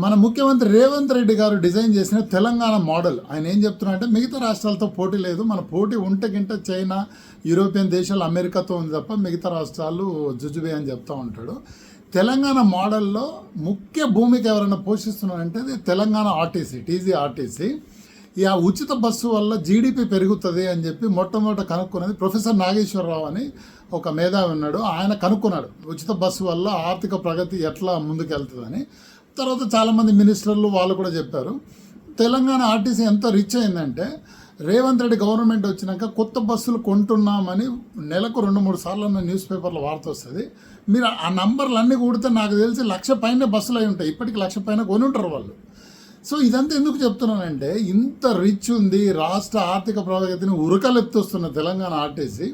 మన ముఖ్యమంత్రి రేవంత్ రెడ్డి గారు డిజైన్ చేసిన తెలంగాణ మోడల్. ఆయన ఏం చెప్తున్నా అంటే మిగతా రాష్ట్రాలతో పోటీ లేదు. మన పోటీ ఉంటే గింట చైనా యూరోపియన్ దేశాలు అమెరికాతో ఉంది తప్ప మిగతా రాష్ట్రాలు జుజుబే అని చెప్తూ ఉంటాడు. తెలంగాణ మోడల్లో ముఖ్య భూమిక ఎవరైనా పోషిస్తున్నారంటే అది తెలంగాణ ఆర్టీసీ టీజీ ఆర్టీసీ. ఈ ఆ ఉచిత బస్సు వల్ల జీడిపి పెరుగుతుంది అని చెప్పి మొట్టమొదట కనుక్కున్నది ప్రొఫెసర్ నాగేశ్వరరావు అని ఒక మేధావి ఉన్నాడు. ఆయన కనుక్కున్నాడు ఉచిత బస్సు వల్ల ఆర్థిక ప్రగతి ఎట్లా ముందుకెళ్తుందని. తర్వాత చాలామంది మినిస్టర్లు వాళ్ళు కూడా చెప్పారు తెలంగాణ ఆర్టీసీ ఎంత రిచ్ అయిందంటే రేవంత్ రెడ్డి గవర్నమెంట్ వచ్చినాక కొత్త బస్సులు కొంటున్నామని నెలకు రెండు మూడు సార్లు అన్న న్యూస్ పేపర్లో వార్త వస్తుంది. మీరు ఆ నంబర్లు అన్నీ కూడితే నాకు తెలిసి లక్ష పైన బస్సులు అయి ఉంటాయి. ఇప్పటికి లక్ష పైన కొని ఉంటారు వాళ్ళు. సో ఇదంతా ఎందుకు చెప్తున్నానంటే ఇంత రిచ్ ఉంది రాష్ట్ర ఆర్థిక ప్రగతిని ఉరకలెత్తుస్తున్న తెలంగాణ ఆర్టీసీ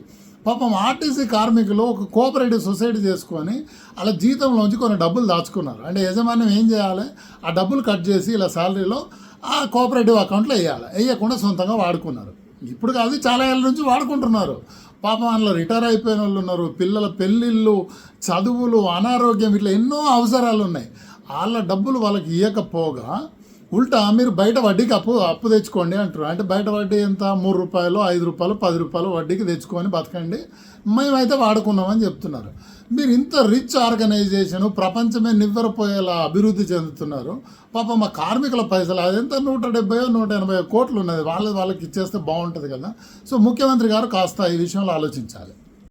పాపం ఆర్టీసీ కార్మికులు ఒక కోఆపరేటివ్ సొసైటీ చేసుకొని అలా జీతంలోంచి కొన్ని డబ్బులు దాచుకున్నారు. అంటే యజమాన్యం ఏం చేయాలి? ఆ డబ్బులు కట్ చేసి ఇలా శాలరీలో ఆ కోఆపరేటివ్ అకౌంట్లో వేయాలి. వేయకుండా సొంతంగా వాడుకున్నారు. ఇప్పుడు కాదు చాలా ఏళ్ళ నుంచి వాడుకుంటున్నారు. పాపం అందులో రిటైర్ అయిపోయిన వాళ్ళు ఉన్నారు పిల్లల పెళ్ళిళ్ళు చదువులు అనారోగ్యం ఇట్లా ఎన్నో అవసరాలు ఉన్నాయి. వాళ్ళ డబ్బులు వాళ్ళకి ఇవ్వకపోగా ఉల్టా మీరు బయట వడ్డీకి అప్పు అప్పు తెచ్చుకోండి అంటారు. అంటే బయట వడ్డీ ఎంత? మూడు రూపాయలు ఐదు రూపాయలు పది రూపాయలు వడ్డీకి తెచ్చుకొని బతకండి. మేమైతే వాడుకున్నామని చెప్తున్నారు. మీరు ఇంత రిచ్ ఆర్గనైజేషన్ ప్రపంచమే నివ్వెరపోయేలా అభివృద్ధి చెందుతున్నారు. పాప మా కార్మికుల పైసలు అదెంత నూట డెబ్బై నూట ఎనభై కోట్లు ఉన్నది. వాళ్ళ వాళ్ళకి ఇచ్చేస్తే బాగుంటుంది కదా. సో ముఖ్యమంత్రి గారు కాస్త ఈ విషయంలో ఆలోచించాలి.